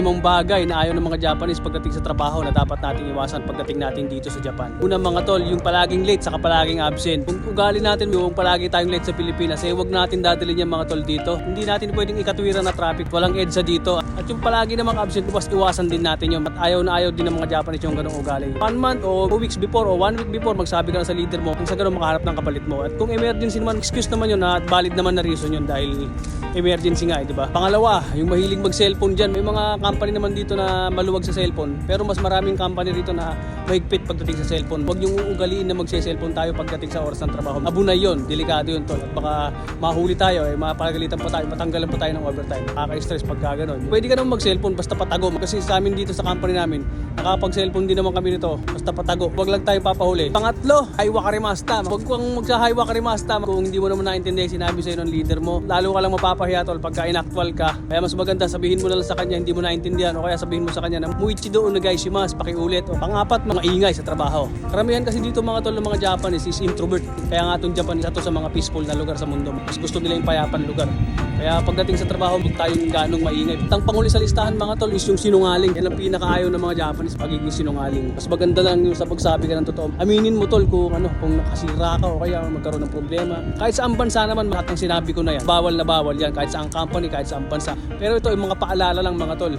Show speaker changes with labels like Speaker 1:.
Speaker 1: limang bagay na ayaw ng mga Japanese pagdating sa trabaho na dapat nating iwasan pagdating natin dito sa Japan. Una mga tol, yung palaging late saka palaging absent. Kung ugali natin yung palagi tayong late sa Pilipinas, eh wag natin dadalhin yung mga tol dito. Hindi natin pwedeng ikatwiran na traffic, walang EDSA dito. At yung palagi namang absent, iwas iwasan din natin yun. At ayaw na ayaw din ng mga Japanese yung ganong ugali. One month o two weeks before o one week before, magsabi ka na sa leader mo kung sa ganun makaharap ng kapalit mo. At kung emergency naman, excuse naman yun at valid naman na reason yun dahil emergency nga, eh, di ba? Pangalawa, yung mahilig mag-cellphone dyan. May mga company naman dito na maluwag sa cellphone. Pero mas maraming company rito na mahigpit pagdating sa cellphone. Huwag yung uugaliin na mag-cellphone tayo pagdating sa oras ng trabaho. Abunay yun, delikado yun tol. At baka mahuli tayo, eh, mapagalitan pa tayo, matanggalan pa tayo ng overtime. Nakaka-stress pagka ganun. Pwede ka naman mag-cellphone basta patago. Kasi sa amin dito sa company namin, nakapag-cellphone din naman kami nito. Basta patago. Huwag lang tayo papahuli. Pangatlo, haywa ka rimasta. Huwag kang magsahaywa ka rimasta. Kung hindi mo naman naintindihan sinabi sa'yo ng leader mo, lalo ka lang mapapahiya tol pagka inaktwal ka. Kaya mas maganda sabihin mo na lang sa kanya hindi mo naintindihan o kaya sabihin mo sa kanya na muichi doon na guys mas pakiulit. O pangapat, mga ingay sa trabaho. Karamihan kasi dito mga tol ng mga Japanese is introvert. Kaya nga itong Japanese ito sa mga peaceful na lugar sa mundo. Mas gusto nila yung payapan lugar. Kaya pagdating sa trabaho, huwag tayong ganong maingay. Ang panghuli sa listahan mga tol is yung sinungaling. Yan ang pinakaayaw ng mga Japanese pagiging sinungaling. Mas maganda lang yung sa pagsabi ka ng totoo. Aminin mo tol kung ano, kung nakasira ka o kaya magkaroon ng problema. Kahit sa bansa naman, lahat ng sinabi ko na yan. Bawal na bawal yan. Kahit sa ang company, kahit sa bansa. Pero ito yung mga paalala lang mga tol.